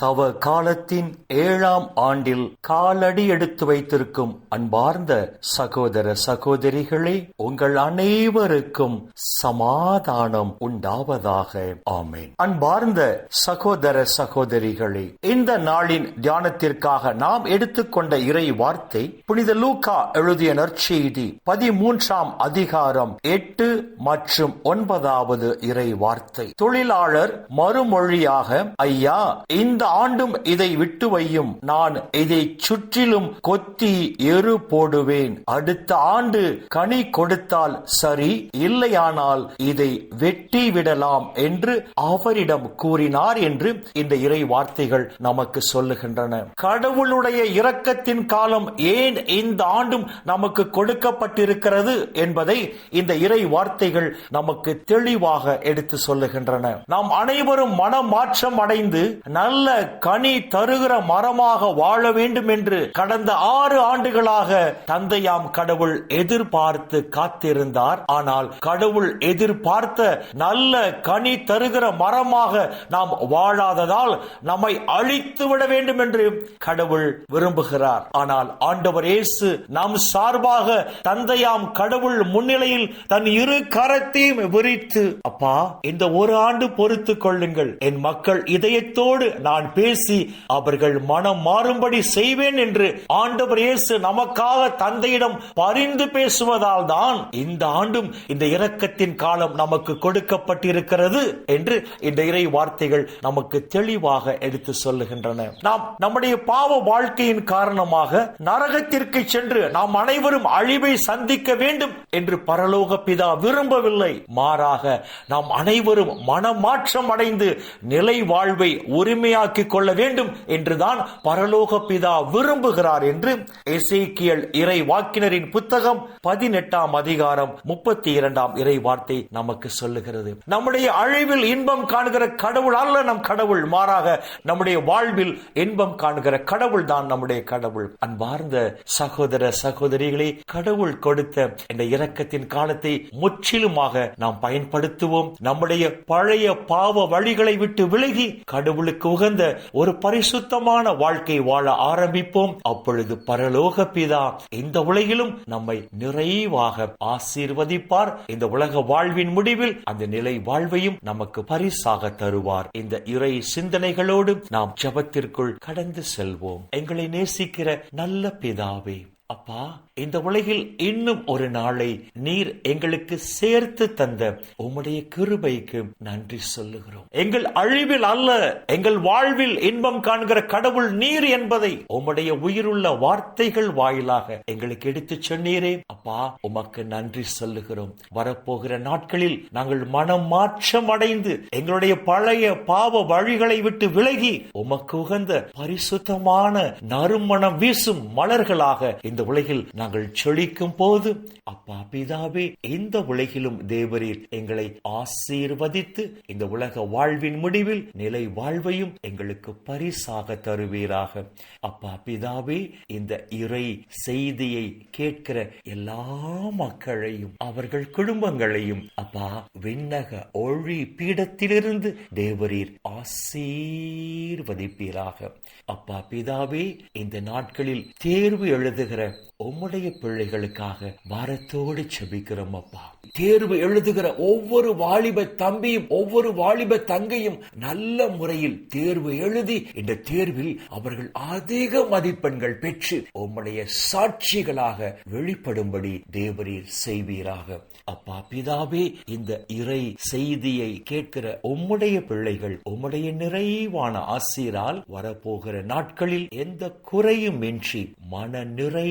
தவ காலத்தின் ஏழாம் ஆண்டில் காலடி எடுத்து வைத்திருக்கும் அன்பார்ந்த சகோதர சகோதரிகளே உங்கள் அனைவருக்கும் சமாதானம் உண்டாவதாக. ஆமேன். அன்பார்ந்த சகோதர சகோதரிகளே இந்த நாளின் தியானத்திற்காக நாம் எடுத்துக்கொண்ட இறை வார்த்தை புனித லூக்கா எழுதிய நற்செய்தி பதிமூன்றாம் அதிகாரம் எட்டு மற்றும் ஒன்பதாவது இறை வார்த்தை. தொழிலாளர் மறுமொழியாக ஐயா இந்த ஆண்டும் இதை விட்டு வையும். நான் இதை சுற்றிலும் கொத்தி எரு போடுவேன். அடுத்த ஆண்டு கனி கொடுத்தால் சரி இல்லையானால் இதை வெட்டி விடலாம் என்று அவரிடம் கூறினார் என்று இந்த இறை வார்த்தைகள் நமக்கு சொல்லுகின்றன. கடவுளுடைய இரக்கத்தின் காலம் ஏன் இந்த ஆண்டும் நமக்கு கொடுக்கப்பட்டிருக்கிறது என்பதை இந்த இறை வார்த்தைகள் நமக்கு தெளிவாக எடுத்து சொல்லுகின்றன. நாம் அனைவரும் மனமாற்றம் அடைந்து நல்ல கனி தருகிற மரமாக வாழ வேண்டும் என்று கடந்த ஆறு ஆண்டுகளாக தந்தையாம் கடவுள் எதிர்பார்த்து காத்திருந்தார். ஆனால் கடவுள் எதிர்பார்த்த நல்ல கனி தருகிற மரமாக நாம் வாழாததால் நம்மை அழித்து விட வேண்டும் என்று கடவுள் விரும்புகிறார். ஆனால் ஆண்டவர் இயேசு நம் சார்பாக தந்தையாம் கடவுள் முன்னிலையில் தன் இரு கரத்தையும் விரித்து அப்பா இந்த ஒரு ஆண்டு பொறுத்து கொள்ளுங்கள். என் மக்கள் இதயத்தோடு நான் பேசி அவர்கள் மனம் மாறும்படி செய்வேன் என்று ஆண்டவர் இயேசு நமக்காக தந்தையிடம் பரிந்து பேசுவதால் தான் இந்த ஆண்டும் இந்த இரக்கத்தின் காலம் நமக்கு கொடுக்கப்பட்டிருக்கிறது என்று இந்த இறை வார்த்தைகள் நமக்கு தெளிவாக எடுத்து சொல்லுகின்றன. நாம் நம்முடைய பாவ வாழ்க்கையின் காரணமாக நரகத்திற்கு சென்று நாம் அனைவரும் அழிவை சந்திக்க வேண்டும் என்று பரலோக பிதா விரும்பவில்லை. மாறாக நாம் அனைவரும் மனமாற்றம் அடைந்து நிலை வாழ்வை உரிமையாக்கி கொள்ள வேண்டும் என்றுதான் பரலோக பிதா விரும்புகிறார் என்று எசேக்கியல் இறை வாக்கினரின் புத்தகம் பதினெட்டாம் அதிகாரம் முப்பத்தி இரண்டாம் இறை வார்த்தை நமக்கு சொல்லுகிறது. நம்முடைய அழிவில் இன்பம் காணுகிற கடவுள் அல்ல நம் கடவுள். மாறாக நம்முடைய வாழ்வில் இன்பம் காணுகிற கடவுள் தான் நம்முடைய கடவுள். அன்பார்ந்த சகோதர சகோதரிகளே கடவுள் கொடுத்த இந்த இரக்கத்தின் காலத்தை முற்றிலுமாக நாம் பயன்படுத்துவோம். நம்முடைய பழைய பாவ வழிகளை விட்டு விலகி கடவுளுக்கு உகந்த ஒரு பரிசுத்தமான வாழ்க்கை வாழ ஆரம்பிப்போம். அப்பொழுது பரலோக பிதா இந்த உலகிலும் நம்மை நிறைவாக ஆசீர்வதிப்பார். இந்த உலக வாழ்வின் முடிவில் அந்த நிலை வாழ்வையும் நமக்கு பரிசாக தருவார். இந்த இறை சிந்தனைகளோடு நாம் ஜபத்திற்குள் கடந்து செல்வோம். எங்களை நேசிக்கிற நல்ல பிதாவே அப்பா இந்த உலகில் இன்னும் ஒரு நாளை நீர் எங்களுக்கு சேர்த்து தந்த உம்முடைய கிருபைக்கு நன்றி சொல்லுகிறோம். எங்கள் அழிவில் அல்ல எங்கள் வாழ்வில் இன்பம் காண்கிற கடவுள் நீர் என்பதை உம்முடைய உயிருள்ள வார்த்தைகள் வாயிலாக எங்களுக்கு எடுத்து சொன்னீரே. அப்பா உமக்கு நன்றி சொல்லுகிறோம். வரப்போகிற நாட்களில் நாங்கள் மனம் மாற்றம் அடைந்து எங்களுடைய பழைய பாவ வழிகளை விட்டு விலகி உமக்கு உகந்த பரிசுத்தமான நறுமணம் வீசும் மலர்களாக இந்த இந்த உலகில் நாங்கள் செழிக்கும் போது அப்பா பிதாவே இந்த உலகிலும் தேவரீர் எங்களை ஆசீர்வதித்து இந்த உலக வாழ்வின் முடிவில் நிலை வாழ்வையும் எங்களுக்கு பரிசாக தருவீராக. அப்பா பிதாவே இந்த இறை செய்தியை கேட்கிற எல்லா மக்களையும் அவர்கள் குடும்பங்களையும் அப்பா விண்ணக ஒழி பீடத்திலிருந்து தேவரீர் ஆசீர்வதிப்பீராக. அப்பா பிதாவே இந்த நாட்களில் தேர்வு எழுதுகிற உம்முடைய பிள்ளைகளுக்காக வாரத்தோடு செபிக்கிறோம் அப்பா. தேர்வு எழுதுகிற ஒவ்வொரு வாலிப தம்பியும் ஒவ்வொரு வாலிப தங்கையும் நல்ல முறையில் தேர்வு எழுதி இந்த தேர்வில் அவர்கள் அதிக மதிப்பெண்கள் பெற்று உம்முடைய சாட்சிகளாக வெளிப்படும்படி தேவரீர் செய்வீராக. அப்பா பிதாவே இந்த இறை செய்தியை கேட்கிற உம்முடைய பிள்ளைகள் உம்முடைய நிறைவான ஆசிரால் வரப்போகிற நாட்களில் எந்த குறையும் இன்றி மன நிறை